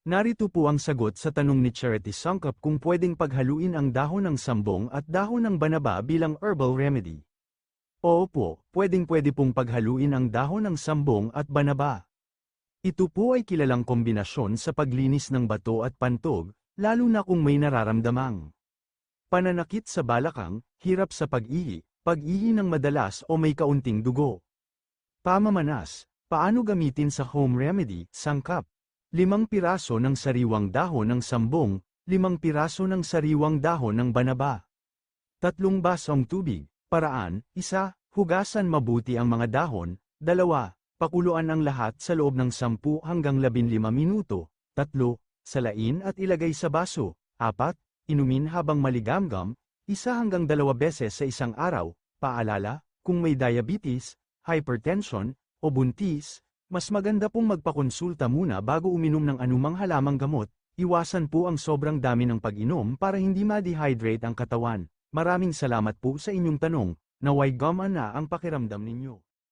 Narito po ang sagot sa tanong ni Charity Sangkap kung pwedeng paghaluin ang dahon ng sambong at dahon ng banaba bilang herbal remedy. Oo po, pwedeng pwede pong paghaluin ang dahon ng sambong at banaba. Ito po ay kilalang kombinasyon sa paglinis ng bato at pantog, lalo na kung may nararamdamang pananakit sa balakang, hirap sa pag-ihi, pag-ihi ng madalas o may kaunting dugo. Pamamanas, paano gamitin sa home remedy, sangkap? Limang piraso ng sariwang dahon ng sambong, limang piraso ng sariwang dahon ng banaba. Tatlong basong tubig, paraan, isa, hugasan mabuti ang mga dahon, dalawa, pakuluan ang lahat sa loob ng 10 hanggang 15 minuto, tatlo, salain at ilagay sa baso, apat, inumin habang maligamgam, isa hanggang dalawa beses sa isang araw, paalala, kung may diabetes, hypertension, o buntis, mas maganda pong magpakonsulta muna bago uminom ng anumang halamang gamot, iwasan po ang sobrang dami ng pag-inom para hindi ma-dehydrate ang katawan. Maraming salamat po sa inyong tanong, naway gama na ang pakiramdam ninyo.